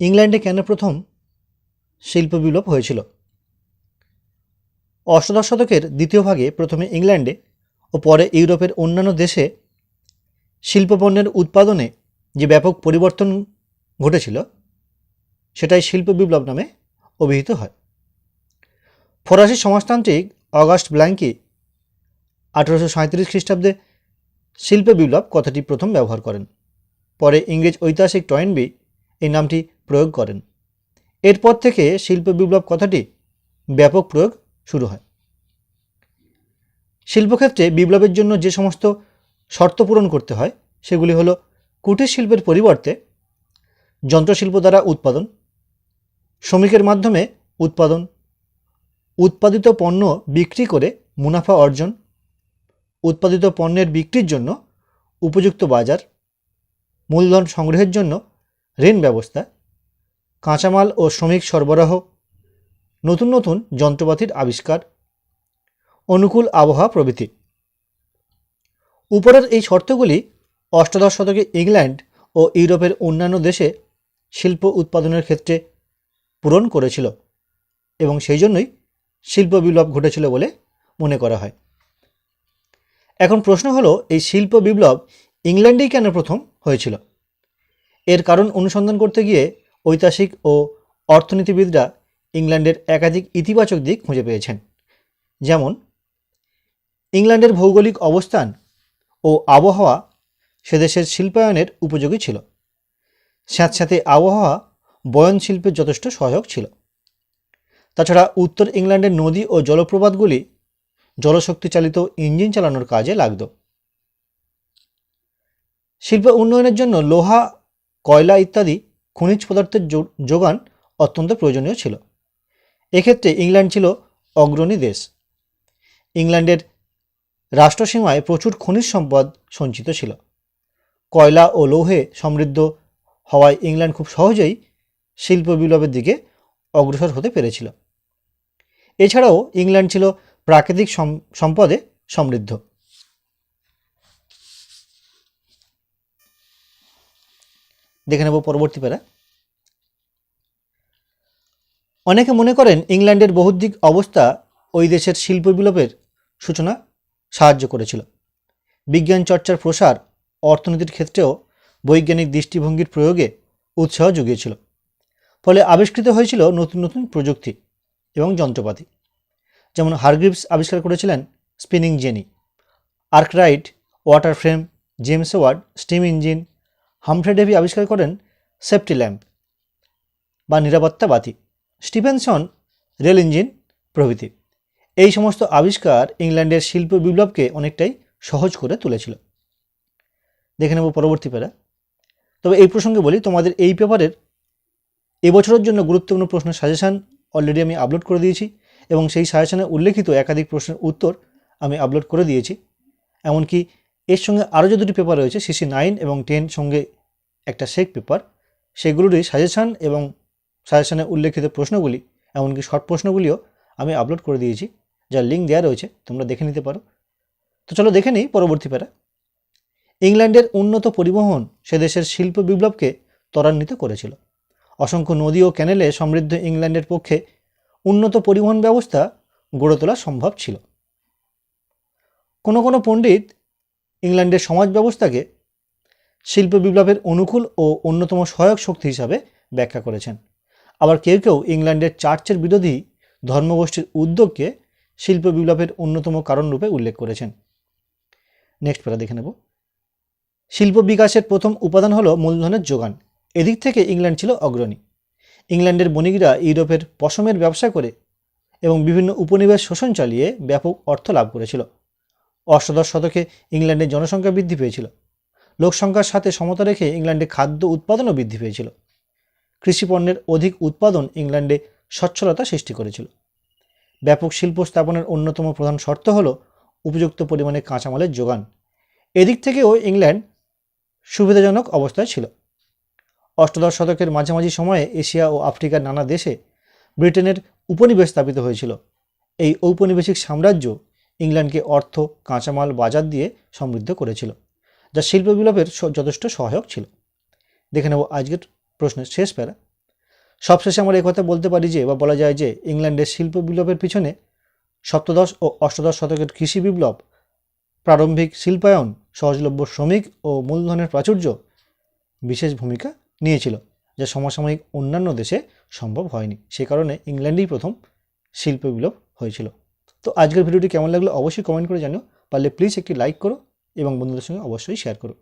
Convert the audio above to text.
ইংল্যান্ডে কেন প্রথম শিল্প বিপ্লব হয়েছিল? অষ্টাদশ শতকের দ্বিতীয় ভাগে প্রথমে ইংল্যান্ডে ও পরে ইউরোপের অন্যান্য দেশে শিল্পপণ্যের উৎপাদনে যে ব্যাপক পরিবর্তন ঘটেছিল, সেটাই শিল্প বিপ্লব নামে অভিহিত হয়। ফরাসি সমাজতান্ত্রিক অগাস্ট ব্ল্যাঙ্কি আঠেরোশো সাঁত্রিশ খ্রিস্টাব্দে শিল্প বিপ্লব কথাটি প্রথম ব্যবহার করেন। পরে ইংরেজ ঐতিহাসিক টয়েনবি, এই নামটি প্রয়োগ করেন। এরপর থেকে শিল্প বিপ্লব কথাটি ব্যাপক প্রয়োগ শুরু হয়। শিল্পক্ষেত্রে বিপ্লবের জন্য যে সমস্ত শর্ত পূরণ করতে হয়, সেগুলি হলো কুটির শিল্পের পরিবর্তে যন্ত্রশিল্প দ্বারা উৎপাদন, শ্রমিকের মাধ্যমে উৎপাদন, উৎপাদিত পণ্য বিক্রি করে মুনাফা অর্জন, উৎপাদিত পণ্যের বিক্রির জন্য উপযুক্ত বাজার, মূলধন সংগ্রহের জন্য ঋণ ব্যবস্থা কাঁচামাল ও শ্রমিক সরবরাহ, নতুন নতুন যন্ত্রপাতির আবিষ্কার, অনুকূল আবহাওয়া প্রভৃতি। উপরের এই শর্তগুলি অষ্টাদশ শতকে ইংল্যান্ড ও ইউরোপের অন্যান্য দেশে শিল্প উৎপাদনের ক্ষেত্রে পূরণ করেছিল এবং সেই জন্যই শিল্প বিপ্লব ঘটেছিল বলে মনে করা হয়। এখন প্রশ্ন হলো, এই শিল্প বিপ্লব ইংল্যান্ডেই কেন প্রথম হয়েছিল? এর কারণ অনুসন্ধান করতে গিয়ে ঐতিহাসিক ও অর্থনীতিবিদরা ইংল্যান্ডের একাধিক ইতিবাচক দিক খুঁজে পেয়েছেন। যেমন, ইংল্যান্ডের ভৌগোলিক অবস্থান ও আবহাওয়া সে দেশের শিল্পায়নের উপযোগী ছিল। স্যাঁতস্যাঁতে আবহাওয়া বয়ন শিল্পের যথেষ্ট সহায়ক ছিল। তাছাড়া উত্তর ইংল্যান্ডের নদী ও জলপ্রপাতগুলি জলশক্তি চালিত ইঞ্জিন চালানোর কাজে লাগত। শিল্প উন্নয়নের জন্য লোহা, কয়লা ইত্যাদি খনিজ পদার্থের যোগান অত্যন্ত প্রয়োজনীয় ছিল। এক্ষেত্রে ইংল্যান্ড ছিল অগ্রণী দেশ। ইংল্যান্ডের রাষ্ট্রসীমায় প্রচুর খনিজ সম্পদ সঞ্চিত ছিল। কয়লা ও লৌহে সমৃদ্ধ হওয়ায় ইংল্যান্ড খুব সহজেই শিল্প বিপ্লবের দিকে অগ্রসর হতে পেরেছিল। এছাড়াও ইংল্যান্ড ছিল প্রাকৃতিক সম্পদে সমৃদ্ধ। দেখে নেব পরবর্তী প্যারা অনেকে মনে করেন ইংল্যান্ডের বহুদিক অবস্থা ওই দেশের শিল্প বিপ্লবের সূচনা সাহায্য করেছিল। বিজ্ঞান চর্চার প্রসার অর্থনীতির ক্ষেত্রেও বৈজ্ঞানিক দৃষ্টিভঙ্গির প্রয়োগে উৎসাহ জুগিয়েছিল। ফলে আবিষ্কৃত হয়েছিল নতুন নতুন প্রযুক্তি এবং যন্ত্রপাতি। যেমন হারগ্রিভস আবিষ্কার করেছিলেন spinning jenny, Arkwright water frame James Watt, steam engine Humphry Davy আবিষ্কার করেন সেফটি ল্যাম্প বা নিরাপত্তা বাতি। স্টিফেনসন রেল ইঞ্জিন প্রভৃতি। এই সমস্ত আবিষ্কার ইংল্যান্ডের শিল্প বিপ্লবকে অনেকটাই সহজ করে তুলেছিল। দেখে নেব পরবর্তী প্যারা। তবে এই প্রসঙ্গে বলি, তোমাদের এই পেপারের এবছরের জন্য গুরুত্বপূর্ণ প্রশ্নের সাজেশান অলরেডি আমি আপলোড করে দিয়েছি এবং সেই সাজেশানে উল্লেখিত একাধিক প্রশ্নের উত্তর আমি আপলোড করে দিয়েছি। এমনকি এর সঙ্গে আরও যে দুটি পেপার রয়েছে সিসি নাইন এবং টেন সঙ্গে একটা শেক পেপার সেগুলোরই সাজেশান এবং সাজেশানে উল্লেখিত প্রশ্নগুলি, এমনকি শর্ট প্রশ্নগুলিও আমি আপলোড করে দিয়েছি, যার লিঙ্ক দেওয়া রয়েছে, তোমরা দেখে নিতে পারো। তো চলো দেখে নিই পরবর্তী প্যারা ইংল্যান্ডের উন্নত পরিবহন সে দেশের শিল্প বিপ্লবকে ত্বরান্বিত করেছিল। অসংখ্য নদী ও ক্যানেলে সমৃদ্ধ ইংল্যান্ডের পক্ষে উন্নত পরিবহন ব্যবস্থা গড়ে তোলা সম্ভব ছিল। কোনো কোনো পণ্ডিত ইংল্যান্ডের সমাজ ব্যবস্থাকে শিল্প বিপ্লবের অনুকূল ও অন্যতম সহায়ক শক্তি হিসাবে ব্যাখ্যা করেছেন। আবার কেউ কেউ ইংল্যান্ডের চার্চের বিরোধী ধর্মগোষ্ঠীর উদ্যোগকে শিল্প বিপ্লবের অন্যতম কারণ রূপে উল্লেখ করেছেন। নেক্সট প্যারা দেখে নেব। শিল্প বিকাশের প্রথম উপাদান হলো মূলধনের যোগান। এদিক থেকে ইংল্যান্ড ছিল অগ্রণী। ইংল্যান্ডের বণিকরা ইউরোপের পশমের ব্যবসা করে এবং বিভিন্ন উপনিবেশ শোষণ চালিয়ে ব্যাপক অর্থ লাভ করেছিল। অষ্টাদশ শতকে ইংল্যান্ডের জনসংখ্যা বৃদ্ধি পেয়েছিল। লোকসংখ্যার সাথে সমতা রেখে ইংল্যান্ডে খাদ্য উৎপাদনও বৃদ্ধি পেয়েছিল। কৃষিপণ্যের অধিক উৎপাদন ইংল্যান্ডে সচ্ছলতা সৃষ্টি করেছিল। ব্যাপক শিল্প স্থাপনের অন্যতম প্রধান শর্ত হল উপযুক্ত পরিমাণে কাঁচামালের যোগান। এদিক থেকেও ইংল্যান্ড সুবিধাজনক অবস্থায় ছিল। অষ্টাদশ শতকের মাঝামাঝি সময়ে এশিয়া ও আফ্রিকার নানা দেশে ব্রিটেনের উপনিবেশ স্থাপিত হয়েছিল। এই ঔপনিবেশিক সাম্রাজ্য ইংল্যান্ডকে অর্থ, কাঁচামাল, বাজার দিয়ে সমৃদ্ধ করেছিল, যা শিল্প বিপ্লবের যথেষ্ট সহায়ক ছিল। দেখে নেব আজকের প্রশ্নের শেষ প্যারা। সবশেষে আমরা কথা বলতে পারি যে, বা বলা যায় যে, ইংল্যান্ডের শিল্প বিপ্লবের পিছনে সপ্তদশ ও অষ্টদশ শতকের কৃষি বিপ্লব, প্রারম্ভিক শিল্পায়ন, সহজলভ্য শ্রমিক ও মূলধনের প্রাচুর্য বিশেষ ভূমিকা নিয়েছিল, যা সমসাময়িক অন্যান্য দেশে সম্ভব হয়নি। সে কারণে ইংল্যান্ডেই প্রথম শিল্প বিপ্লব হয়েছিল। তো আজকের ভিডিওটি কেমন লাগল অবশ্যই কমেন্ট করে জানিও। পারলে প্লিজ একটি লাইক করো এবং বন্ধুদের সঙ্গে অবশ্যই শেয়ার করো।